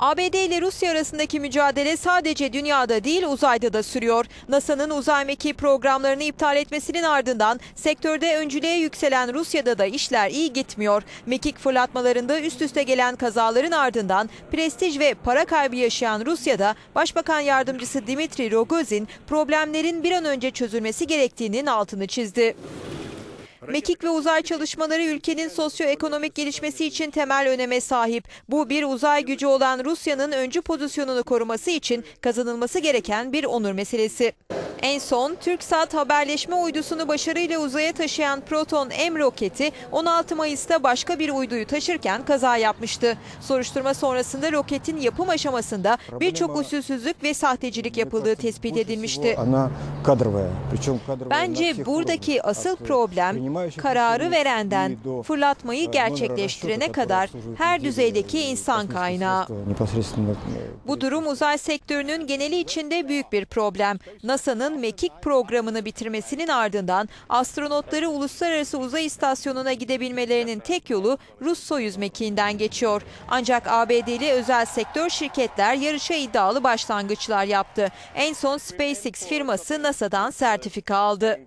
ABD ile Rusya arasındaki mücadele sadece dünyada değil uzayda da sürüyor. NASA'nın uzay mekiği programlarını iptal etmesinin ardından sektörde öncülüğe yükselen Rusya'da da işler iyi gitmiyor. Mekik fırlatmalarında üst üste gelen kazaların ardından prestij ve para kaybı yaşayan Rusya'da Başbakan Yardımcısı Dimitri Rogozin problemlerin bir an önce çözülmesi gerektiğinin altını çizdi. Mekik ve uzay çalışmaları ülkenin sosyoekonomik gelişmesi için temel öneme sahip. Bu bir uzay gücü olan Rusya'nın öncü pozisyonunu koruması için kazanılması gereken bir onur meselesi. En son TürkSat haberleşme uydusunu başarıyla uzaya taşıyan Proton M roketi 16 Mayıs'ta başka bir uyduyu taşırken kaza yapmıştı. Soruşturma sonrasında roketin yapım aşamasında birçok usulsüzlük ve sahtecilik yapıldığı tespit edilmişti. Bence buradaki asıl problem kararı verenden fırlatmayı gerçekleştirene kadar her düzeydeki insan kaynağı. Bu durum uzay sektörünün geneli içinde büyük bir problem. NASA'nın Mekik programını bitirmesinin ardından astronotları uluslararası uzay istasyonuna gidebilmelerinin tek yolu Rus Soyuz mekiğinden geçiyor. Ancak ABD'li özel sektör şirketler yarışa iddialı başlangıçlar yaptı. En son SpaceX firması NASA'dan sertifika aldı.